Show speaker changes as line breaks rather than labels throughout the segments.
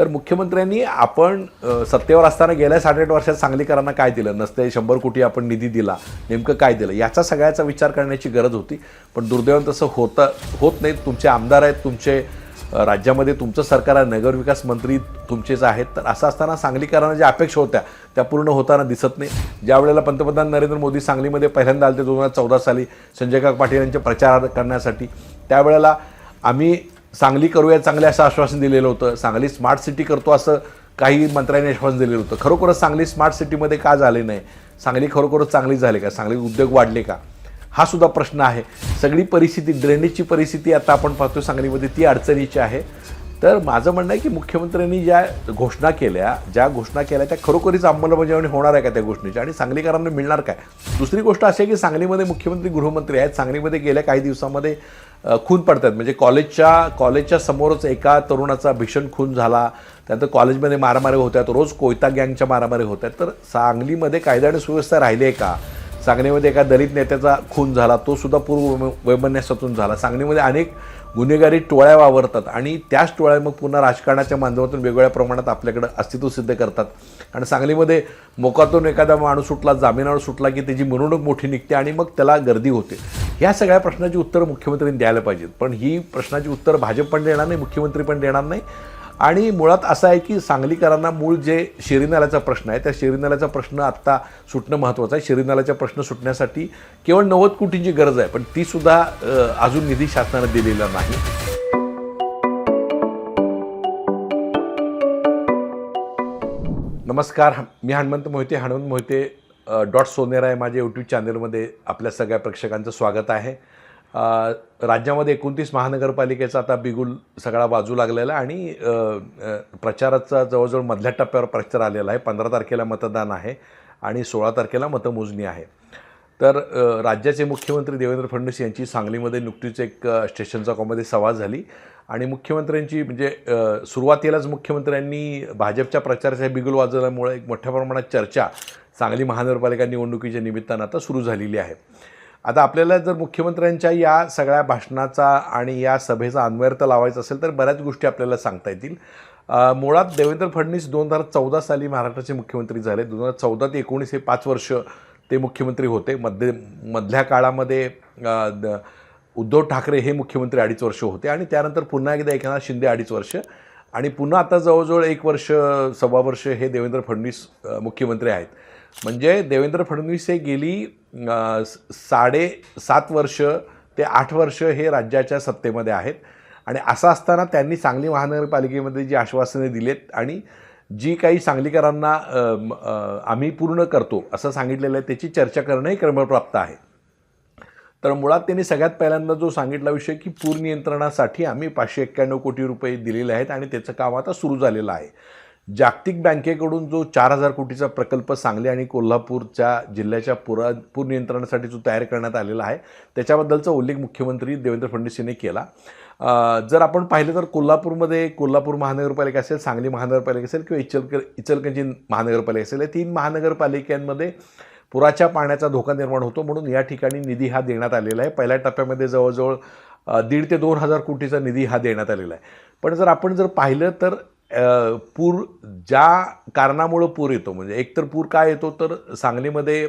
तर मुख्यमंत्र्यांनी आपण सत्तेवर असताना गेल्या साडेआठ वर्षात सांगलीकरांना काय दिलं? नसते शंभर कोटी आपण निधी दिला नेमकं काय दिलं? याचा सगळ्याचा विचार करण्याची गरज होती. पण दुर्दैवानं तसं होतं होत नाही. तुमचे आमदार आहेत तुमचे राज्यामध्ये तुमचं सरकार आहे नगरविकास मंत्री तुमचेच आहेत. तर असं असताना सांगलीकरांना ज्या अपेक्षा होत्या त्या पूर्ण होताना दिसत नाही. ज्या वेळेला पंतप्रधान नरेंद्र मोदी सांगलीमध्ये पहिल्यांदा आले ते दोन हजार चौदा साली संजय काक पाटील यांचे प्रचार करण्यासाठी त्यावेळेला आम्ही सांगली करूया चांगले असं आश्वासन दिलेलं होतं. सांगली स्मार्ट सिटी करतो असं काही मंत्र्यांनी आश्वासन दिलेलं होतं. खरोखरच सांगली स्मार्ट सिटीमध्ये का झाले नाही? सांगली खरोखरच चांगली झाली का? सांगली उद्योग वाढले का? हा सुद्धा प्रश्न आहे. सगळी परिस्थिती ड्रेनेजची परिस्थिती आता आपण पाहतो सांगलीमध्ये ती अडचणीची आहे. तर माझं म्हणणं आहे की मुख्यमंत्र्यांनी ज्या घोषणा केल्या ज्या घोषणा केल्या त्या खरोखरीच अंमलबजावणी होणार आहे का त्या गोष्टीची? आणि सांगलीकरांना मिळणार काय? दुसरी गोष्ट अशी आहे की सांगलीमध्ये मुख्यमंत्री गृहमंत्री आहेत. सांगलीमध्ये गेल्या काही दिवसामध्ये खून पडतात म्हणजे कॉलेजच्या कॉलेजच्या समोरच एका तरुणाचा भीषण खून झाला. त्यानंतर कॉलेजमध्ये मारामारी होत्यात रोज कोयता गँगच्या मारामारी होत्या तर सांगलीमध्ये कायदा आणि सुव्यवस्था राहिली आहे का? सांगलीमध्ये एका दलित नेत्याचा खून झाला. तो सुद्धा पूर्व वैमनस्यातून झाला. सांगलीमध्ये अनेक गुन्हेगारी टोळ्या वावरतात आणि त्याच टोळ्या मग पुन्हा राजकारणाच्या माध्यमातून वेगवेगळ्या प्रमाणात आपल्याकडं अस्तित्व सिद्ध करतात. आणि सांगलीमध्ये मोकातून एखादा माणूस सुटला जामिनावर सुटला की त्याची मिरवणूक मोठी निघते आणि मग त्याला गर्दी होते. ह्या सगळ्या प्रश्नाची उत्तरं मुख्यमंत्र्यांनी द्यायला पाहिजेत. पण ही प्रश्नाची उत्तर भाजप पण देणार नाही मुख्यमंत्री पण देणार नाही. आणि मुळात असं आहे की सांगलीकरांना मूळ जे शेरीनाल्याचा प्रश्न आहे त्या शेरीनाल्याचा प्रश्न आत्ता सुटणं महत्त्वाचं आहे. शेरीनाल्याचा प्रश्न सुटण्यासाठी केवळ नव्वद कोटींची गरज आहे पण तीसुद्धा अजून निधी शासनानं दिलेला नाही. नमस्कार. मी हनुमंत मोहिते हनुमंत मोहिते डॉट सोनेरा आहे माझ्या यूट्यूब चॅनलमध्ये आपल्या सगळ्या प्रेक्षकांचं स्वागत आहे. राज्यामध्ये एकोणतीस महानगरपालिकेचा आता बिगुल सगळा बाजू लागलेला आहे आणि प्रचाराचा जवळजवळ मधल्या टप्प्यावर प्रचार आलेला आहे. पंधरा तारखेला मतदान आहे आणि सोळा तारखेला मतमोजणी आहे. तर राज्याचे मुख्यमंत्री देवेंद्र फडणवीस यांची सांगलीमध्ये नुकतीच एक स्टेशन चौकामध्ये सभा झाली आणि मुख्यमंत्र्यांची म्हणजे सुरुवातीलाच मुख्यमंत्र्यांनी भाजपच्या प्रचाराच्या बिगुल वाजवल्यामुळे एक मोठ्या प्रमाणात चर्चा सांगली महानगरपालिका निवडणुकीच्या निमित्तानं आता सुरू झालेली आहे. आता आपल्याला जर मुख्यमंत्र्यांच्या या सगळ्या भाषणाचा आणि या सभेचा अन्वयर्थ लावायचा असेल तर बऱ्याच गोष्टी आपल्याला सांगता येतील. मुळात देवेंद्र फडणवीस दोन हजार चौदा साली महाराष्ट्राचे मुख्यमंत्री झाले. दोन हजार चौदा ते एकोणीस हे पाच वर्ष ते मुख्यमंत्री होते. मध्ये मधल्या काळामध्ये द- उद्धव ठाकरे हे मुख्यमंत्री अडीच वर्ष होते. आणि त्यानंतर पुन्हा एकदा एकनाथ शिंदे अडीच वर्ष. आणि पुन्हा आता जवळजवळ एक वर्ष सव्वा वर्ष हे देवेंद्र फडणवीस मुख्यमंत्री आहेत. म्हणजे देवेंद्र फडणवीस हे गेली साडे सात वर्ष ते आठ वर्ष हे राज्याच्या सत्तेमध्ये आहेत. आणि असं असताना त्यांनी सांगली महानगरपालिकेमध्ये जी आश्वासने दिलेत आणि जी काही सांगलीकरांना आम्ही पूर्ण करतो असं सांगितलेलं आहे त्याची चर्चा करणंही क्रमप्राप्त आहे. तर मुळात त्यांनी सगळ्यात पहिल्यांदा जो सांगितला विषय की पूर नियंत्रणासाठी आम्ही पाचशे एक्क्याण्णव कोटी रुपये दिलेले आहेत आणि त्याचं काम आता सुरू झालेलं आहे. जागतिक बँकेकडून जो चार हजार कोटीचा प्रकल्प सांगली आणि कोल्हापूरच्या जिल्ह्याच्या पुरा पूर नियंत्रणासाठी जो तयार करण्यात आलेला आहे त्याच्याबद्दलचा उल्लेख मुख्यमंत्री देवेंद्र फडणवीस यांनी केला जर आपण पाहिलं तर कोल्हापूरमध्ये कोल्हापूर महानगरपालिका असेल सांगली महानगरपालिका असेल किंवा इचलक इचलकरंजी महानगरपालिका असेल या तीन महानगरपालिकांमध्ये पुराच्या पाण्याचा धोका निर्माण होतो म्हणून या ठिकाणी निधी हा देण्यात आलेला आहे. पहिल्या टप्प्यामध्ये जवळजवळ दीड ते दोन हजार कोटीचा निधी हा देण्यात आलेला आहे. पण जर आपण जर पाहिलं तर पूर ज्या कारणामुळं पूर येतो म्हणजे एकतर पूर काय येतो तर सांगलीमध्ये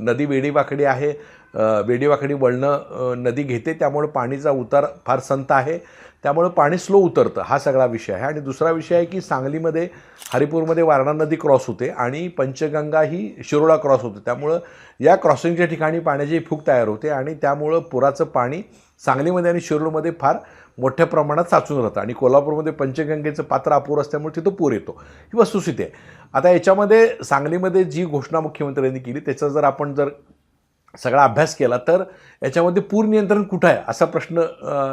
नदी वेडीवाकडी आहे वेडीवाकडी वळणं नदी घेते त्यामुळे पाणीचा उतार फार संत आहे. त्यामुळं पाणी स्लो उतरतं हा सगळा विषय आहे. आणि दुसरा विषय आहे की सांगलीमध्ये हरिपूरमध्ये वारणा नदी क्रॉस होते आणि पंचगंगा ही शिरोळा क्रॉस होते. त्यामुळं या क्रॉसिंगच्या ठिकाणी पाण्याची फूक तयार होते आणि त्यामुळं पुराचं पाणी सांगलीमध्ये आणि शिरोळमध्ये फार मोठ्या प्रमाणात साचून राहतं. आणि कोल्हापूरमध्ये पंचगंगेचं पात्र अपूर असल्यामुळे तिथं पूर येतो. ही वस्तुस्थिती आहे. आता याच्यामध्ये सांगलीमध्ये जी घोषणा मुख्यमंत्र्यांनी केली त्याचा जर आपण जर सगळा अभ्यास केला तर याच्यामध्ये पूर नियंत्रण कुठं आहे? असा प्रश्न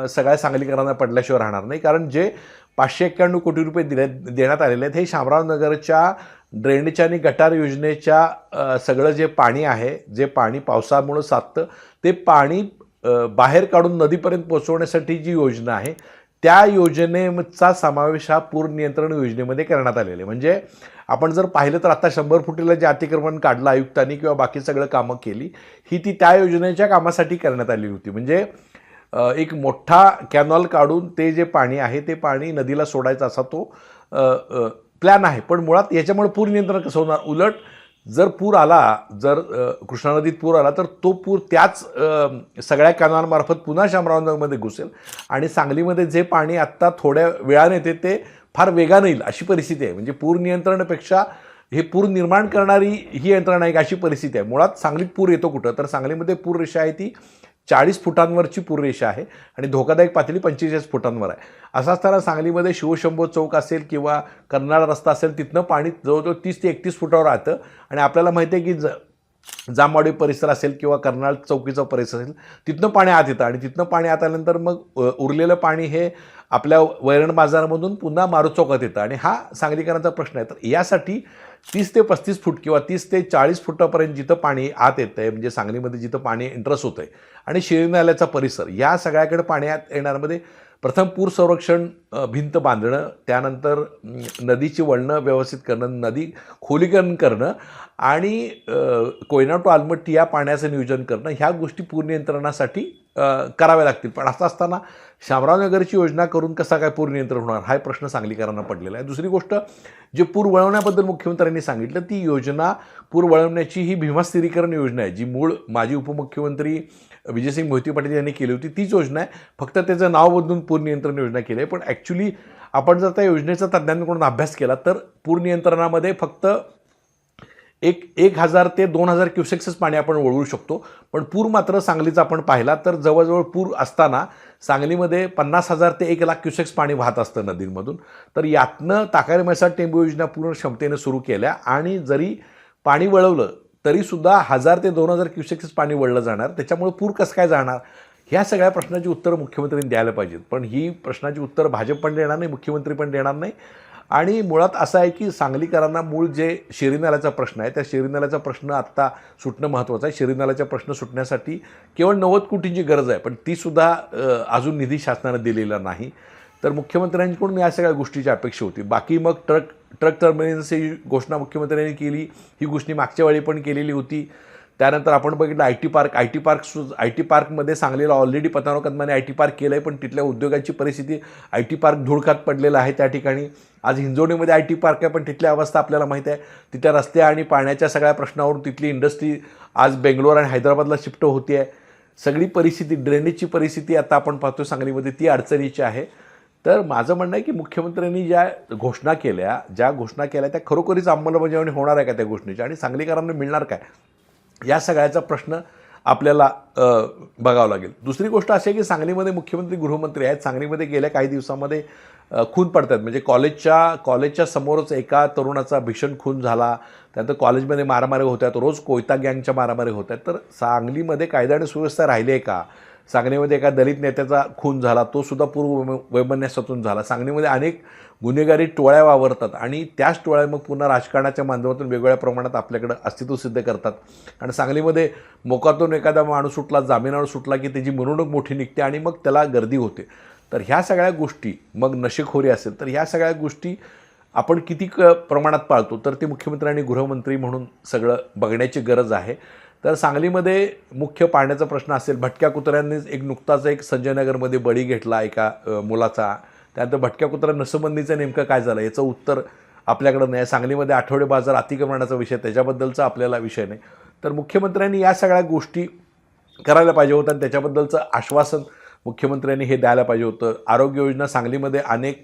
सगळ्या सांगलीकरांना पडल्याशिवाय राहणार नाही. कारण जे पाचशे एक्क्याण्णव कोटी रुपये दिले देण्यात आलेले आहेत हे शामरावनगरच्या ड्रेनेजच्या आणि गटार योजनेच्या सगळं जे पाणी आहे जे पाणी पावसामुळं साधतं ते पाणी बाहेर काढून नदीपर्यंत पोचवण्यासाठी जी योजना आहे त्या योजनेचा समावेश हा पूर नियंत्रण योजनेमध्ये करण्यात आलेला आहे. म्हणजे आपण जर पाहिलं तर आता शंभर फुटीला जे अतिक्रमण काढलं आयुक्तांनी किंवा बाकी सगळं कामं केली ही ती त्या योजनेच्या कामासाठी करण्यात आली होती. म्हणजे एक मोठा कॅनॉल काढून ते जे पाणी आहे ते पाणी नदीला सोडायचं असा तो प्लॅन आहे. पण मुळात याच्यामुळे पूर नियंत्रण कसं होणार? उलट जर पूर आला जर कृष्णा नदीत पूर आला तर तो पूर त्याच सगळ्या कॅनॉलमार्फत पुन्हा शामरावनगरमध्ये घुसेल आणि सांगलीमध्ये जे पाणी आत्ता थोड्या वेळाने येते ते फार वेगानं येईल अशी परिस्थिती आहे. म्हणजे पूर नियंत्रणापेक्षा हे पूर निर्माण करणारी ही यंत्रणा एक अशी परिस्थिती आहे. मुळात सांगलीत पूर येतो कुठं? तर सांगलीमध्ये पूर रेषा आहे ती चाळीस फुटांवरची पूररेषा आहे आणि धोकादायक पातळी पंचेचाळीस फुटांवर आहे. असं असताना सांगलीमध्ये शिवशंभो चौक असेल किंवा कर्नाळ रस्ता असेल तिथनं पाणी जवळजवळ तीस ते एकतीस फुटावर राहतं आणि आपल्याला माहिती आहे की ज जांभवाडी परिसर असेल किंवा कर्नाळ चौकीचा परिसर असेल तिथनं पाणी आत येतं आणि तिथनं पाणी आत आल्यानंतर मग उरलेलं पाणी हे आपल्या वैरण बाजारामधून पुन्हा मारुत चौकात येतं. आणि हा सांगलीकरांचा प्रश्न आहे. तर यासाठी तीस ते पस्तीस फूट किंवा तीस ते चाळीस फुटापर्यंत जिथं पाणी आत येतं आहे म्हणजे सांगलीमध्ये जिथं पाणी इंटरेस्ट होतं आहे आणि शिवनालयाचा परिसर या सगळ्याकडे पाणी आत येणारमध्ये प्रथम पूर संरक्षण भिंत बांधणं त्यानंतर नदीची वळणं व्यवस्थित करणं नदी खोलीकरण करणं आणि कोयना टू आलमट्टी या पाण्याचं नियोजन करणं ह्या गोष्टी पूर नियंत्रणासाठी कराव्या लागतील. पण असं असताना शामराव नगरची योजना करून कसा काय पूर नियंत्रण होणार हा प्रश्न सांगलीकरांना पडलेला आहे. दुसरी गोष्ट जे पूर वळवण्याबद्दल मुख्यमंत्र्यांनी सांगितलं ती योजना पूर वळवण्याची ही भीमास्थिरीकरण योजना आहे जी मूळ माजी उपमुख्यमंत्री विजयसिंग मोहिते पाटील यांनी केली होती तीच योजना आहे. फक्त त्याचं नाव बदलून पूर नियंत्रण योजना केली आहे. पण ॲक्च्युली आपण जर त्या योजनेचा तज्ज्ञांकडून अभ्यास केला तर पूर नियंत्रणामध्ये फक्त एक एक हजार ते दोन हजार क्युसेक्सच पाणी आपण वळवू शकतो. पण पूर मात्र सांगलीचा आपण पाहिला तर जवळजवळ पूर असताना सांगलीमध्ये पन्नास हजार ते एक लाख क्युसेक्स पाणी वाहत असतं नदींमधून. तर यातनं ताकारी मैसाट टेंबू योजना पूर्ण क्षमतेने सुरू केल्या आणि जरी पाणी वळवलं तरीसुद्धा हजार ते दोन हजार क्युसेक्सच पाणी वळलं जाणार. त्याच्यामुळे पूर कसं काय जाणार? ह्या सगळ्या प्रश्नाची उत्तरं मुख्यमंत्र्यांनी द्यायला पाहिजेत. पण ही प्रश्नाची उत्तरं भाजप पण देणार नाही मुख्यमंत्री पण देणार नाही. आणि मुळात असं आहे की सांगलीकरांना मूळ जे शिरीनाल्याचा प्रश्न आहे त्या शिरीनाल्याचा प्रश्न आत्ता सुटणं महत्त्वाचं आहे. शिरीनाल्याचा प्रश्न सुटण्यासाठी केवळ नव्वद कोटींची गरज आहे पण तीसुद्धा अजून निधी शासनानं दिलेला नाही. तर मुख्यमंत्र्यांकडून या सगळ्या गोष्टीची अपेक्षा होती. बाकी मग ट्रक ट्रक टर्मिनलची घोषणा मुख्यमंत्र्यांनी केली. ही गोष्टी मागच्या वेळी पण केलेली होती. त्यानंतर आपण बघितलं I T park I T park सु आय टी पार्कमध्ये सांगलीला already Patangrao I T park केलं आहे पण तिथल्या उद्योगाची परिस्थिती आय टी पार्क धुळकात पडलेला आहे त्या ठिकाणी. आज हिंजवडीमध्ये आय टी पार्क आहे पण तिथली अवस्था आपल्याला माहीत आहे. तिथल्या रस्ते आणि पाण्याच्या सगळ्या प्रश्नावरून तिथली इंडस्ट्री आज बेंगलोर आणि हैदराबादला शिफ्ट होती आहे सगळी परिस्थिती ड्रेनेजची परिस्थिती आता आपण पाहतो सांगलीमध्ये ती अडचणीची आहे. तर माझं म्हणणं आहे की मुख्यमंत्र्यांनी ज्या घोषणा केल्या ज्या घोषणा केल्या त्या खरोखरीच अंमलबजावणी होणार आहे का त्या गोष्टीची आणि सांगलीकरांना मिळणार काय? या सगळ्याचा प्रश्न आपल्याला बघावं बघावा लागेल. दुसरी गोष्ट अशी आहे की सांगलीमध्ये मुख्यमंत्री गृहमंत्री आहेत. सांगलीमध्ये गेल्या काही दिवसामध्ये खून खून पडतात. म्हणजे कॉलेजच्या कॉलेजच्या समोरच एका तरुणाचा भीषण खून झाला. त्यानंतर कॉलेजमध्ये मारामारी होतात. रोज कोयता गँगच्या मारामारी होत आहेत तर सांगलीमध्ये कायदा आणि सुव्यवस्था राहिली आहे का? सांगलीमध्ये एका दलित नेत्याचा खून झाला तो सुद्धा पूर्व वैम- वैमनस्यातून झाला. सांगलीमध्ये अनेक गुन्हेगारी टोळ्या वावरतात आणि त्याच टोळ्या मग पुन्हा राजकारणाच्या माध्यमातून वेगवेगळ्या प्रमाणात आपल्याकडं अस्तित्व सिद्ध करतात. आणि सांगलीमध्ये मोकातून एखादा माणूस सुटला जामिनावर सुटला की त्याची मिरवणूक मोठी निघते आणि मग त्याला गर्दी होते. तर ह्या सगळ्या गोष्टी मग नशेखोरी असेल तर ह्या सगळ्या गोष्टी आपण किती क प्रमाणात पाळतो? तर ते मुख्यमंत्री आणि गृहमंत्री म्हणून सगळं बघण्याची गरज आहे. तर सांगलीमध्ये मुख्य पाण्याचा प्रश्न असेल. भटक्या कुत्र्यांनीच एक नुकताच एक संजयनगरमध्ये बळी घेतला एका मुलाचा. त्यानंतर भटक्या कुत्रा नसबंदीचं नेमकं काय झालं? याचं उत्तर आपल्याकडं नाही. सांगलीमध्ये आठवडे बाजार अतिक्रमणाचा विषय त्याच्याबद्दलचा आपल्याला विषय नाही. तर मुख्यमंत्र्यांनी या सगळ्या गोष्टी करायला पाहिजे होतं आणि त्याच्याबद्दलचं आश्वासन मुख्यमंत्र्यांनी हे द्यायला पाहिजे होतं. आरोग्य योजना सांगलीमध्ये अनेक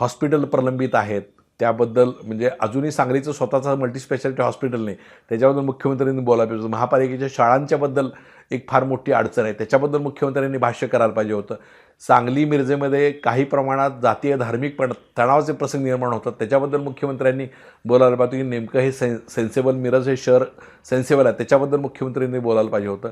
हॉस्पिटल प्रलंबित आहेत. त्याबद्दल म्हणजे अजूनही सांगलीचं स्वतःचं मल्टीस्पेशालिटी हॉस्पिटल नाही. त्याच्याबद्दल मुख्यमंत्र्यांनी बोलायला पाहिजे होतं. महापालिकेच्या शाळांच्याबद्दल एक फार मोठी अडचण आहे. त्याच्याबद्दल मुख्यमंत्र्यांनी भाष्य करायला पाहिजे होतं. सांगली मिरजेमध्ये काही प्रमाणात जातीय धार्मिक पण तणावाचे प्रसंग निर्माण होतात. त्याच्याबद्दल मुख्यमंत्र्यांनी बोलायला पाहिजे की नेमकं हे सेन सेन्सेबल मिरज हे शहर सेन्सेबल आहे. त्याच्याबद्दल मुख्यमंत्र्यांनी बोलायला पाहिजे होतं.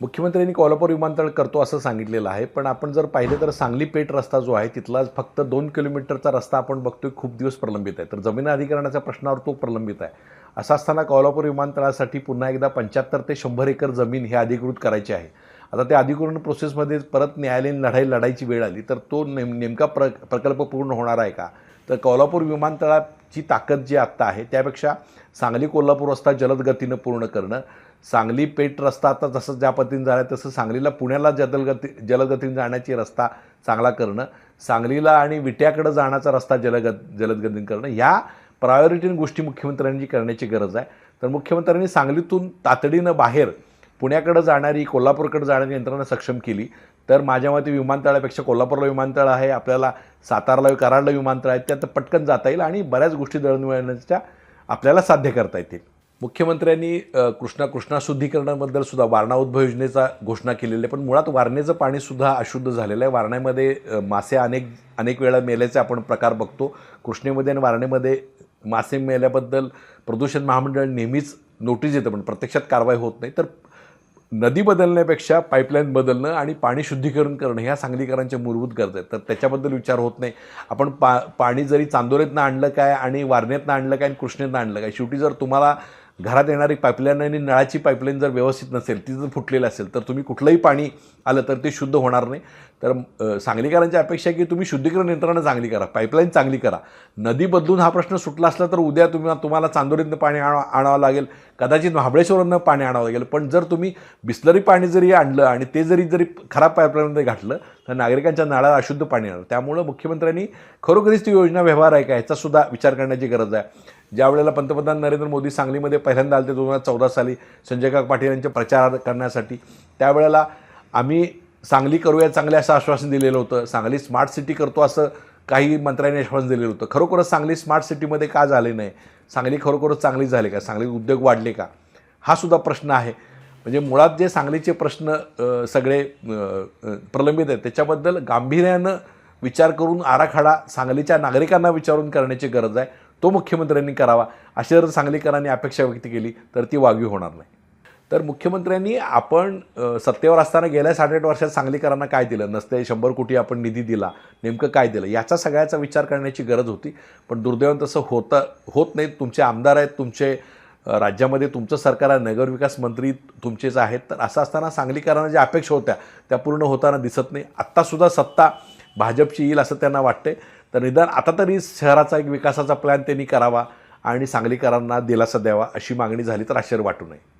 मुख्यमंत्र्यांनी कोल्हापूर विमानतळ करतो असं सांगितलेलं आहे पण आपण जर पाहिलं तर सांगली पेठ रस्ता जो आहे तिथला फक्त दोन किलोमीटरचा रस्ता आपण बघतोय खूप दिवस प्रलंबित आहे. तर जमीन अधिकरणाच्या प्रश्नावर तो प्रलंबित आहे. असं असताना कोल्हापूर विमानतळासाठी पुन्हा एकदा पंच्याहत्तर ते शंभर एकर जमीन हे अधिकृत करायची आहे. आता त्या अधिकृत प्रोसेसमध्ये परत न्यायालयीन लढाई लढायची वेळ आली तर तो नेम नेमका प्र प्रकल्प पूर्ण होणार आहे का? तर कोल्हापूर विमानतळाची ताकद जी आत्ता आहे त्यापेक्षा सांगली कोल्हापूर रस्ता जलद गतीनं पूर्ण करणं सांगली पेठ रस्ता आता जसं ज्या पद्धतीने झाला आहे तसं सांगलीला पुण्याला जलगती जलदगतीने जाण्याची रस्ता चांगला करणं सांगलीला आणि विट्याकडे जाण्याचा रस्ता जलगत जलदगतीने करणं ह्या प्रायोरिटीन गोष्टी मुख्यमंत्र्यांनी करण्याची गरज आहे. तर मुख्यमंत्र्यांनी सांगलीतून तातडीनं बाहेर पुण्याकडे जाणारी कोल्हापूरकडे जाणारी यंत्रणा सक्षम केली. तर माझ्या मते विमानतळापेक्षा कोल्हापूरला विमानतळ आहे आपल्याला सातारला कराडला विमानतळ आहे त्यात पटकन जाता येईल आणि बऱ्याच गोष्टी दळणवळणाच्या आपल्याला साध्य करता येतील. मुख्यमंत्र्यांनी कृष्णा कृष्णा शुद्धीकरणाबद्दल सुद्धा वारणा उद्भव योजनेचा घोषणा केलेली आहे पण मुळात वारणेचं पाणी सुद्धा अशुद्ध झालेलं आहे. वारण्यामध्ये मासे अनेक अनेक वेळा मेल्याचे आपण प्रकार बघतो. कृष्णेमध्ये आणि वारणेमध्ये मासे मेल्याबद्दल प्रदूषण महामंडळ नेहमीच नोटीस येतं पण प्रत्यक्षात कारवाई होत नाही. तर नदी बदलण्यापेक्षा पाईपलाईन बदलणं आणि पाणी शुद्धीकरण करणं ह्या सांगलीकरांच्या मूलभूत गरजा आहेत. तर त्याच्याबद्दल विचार होत नाही. आपण पा पाणी जरी चांदोरीतनं आणलं काय आणि वारणेतनं आणलं काय आणि कृष्णेतनं आणलं काय शेवटी जर तुम्हाला घरात येणारी पाईपलाईन आणि नळाची पाईपलाईन जर व्यवस्थित नसेल ती जर फुटलेली असेल तर तुम्ही कुठलंही पाणी आलं तर ते शुद्ध होणार नाही. तर सांगलीकरांची अपेक्षा आहे की तुम्ही शुद्धीकरण यंत्रणा चांगली करा पाईपलाईन चांगली करा. नदी बदलून हा प्रश्न सुटला असला तर उद्या तुम्ही तुम्हाला चांदोरीतनं पाणी आणा आणावं लागेल कदाचित महाबळेश्वरनं पाणी आणावं लागेल. पण जर तुम्ही बिस्लरी पाणी जरी आणलं आणि ते जरी जरी खराब पाईपलाईनमध्ये घातलं तर नागरिकांच्या नाळाला अशुद्ध पाणी येणार. त्यामुळं मुख्यमंत्र्यांनी खरोखरीच ती योजना व्यवहार आहे का ह्याचासुद्धा विचार करण्याची गरज आहे. ज्या वेळेला पंतप्रधान नरेंद्र मोदी सांगलीमध्ये पहिल्यांदा आले ते दोन हजार चौदा साली संजय काका पाटील यांचे प्रचार करण्यासाठी त्यावेळेला आम्ही सांगली करूया चांगले असं आश्वासन दिलेलं होतं. सांगली स्मार्ट सिटी करतो असं काही मंत्र्यांनी आश्वासन दिलेलं होतं. खरोखरच सांगली स्मार्ट सिटीमध्ये का झाले नाही? सांगली खरोखरच चांगली झाली का? सांगली उद्योग वाढले का? हा सुद्धा प्रश्न आहे. म्हणजे मुळात जे सांगलीचे प्रश्न सगळे प्रलंबित आहेत त्याच्याबद्दल गांभीर्यानं विचार करून आराखडा सांगलीच्या नागरिकांना विचारून करण्याची गरज आहे. तो मुख्यमंत्र्यांनी करावा अशी जर सांगलीकरांनी अपेक्षा व्यक्त केली तर ती वागवी होणार नाही. तर मुख्यमंत्र्यांनी आपण सत्तेवर असताना गेल्या साडेआठ वर्षात सांगलीकरांना काय दिलं? नसते शंभर कोटी आपण निधी दिला नेमकं काय दिलं? याचा सगळ्याचा विचार करण्याची गरज होती पण दुर्दैवानं तसं होतं होत नाही. तुमचे आमदार आहेत तुमचे राज्यामध्ये तुमचं सरकार आहे नगरविकास मंत्री तुमचेच आहेत. तर असं असताना सांगलीकरांना ज्या अपेक्षा होत्या त्या पूर्ण होताना दिसत नाही. आत्तासुद्धा सत्ता भाजपची येईल असं त्यांना वाटते तर निदान आता तरी शहराचा एक विकासाचा प्लॅन त्यांनी करावा आणि सांगलीकरांना दिलासा द्यावा अशी मागणी झाली तर आश्चर्य वाटू नये.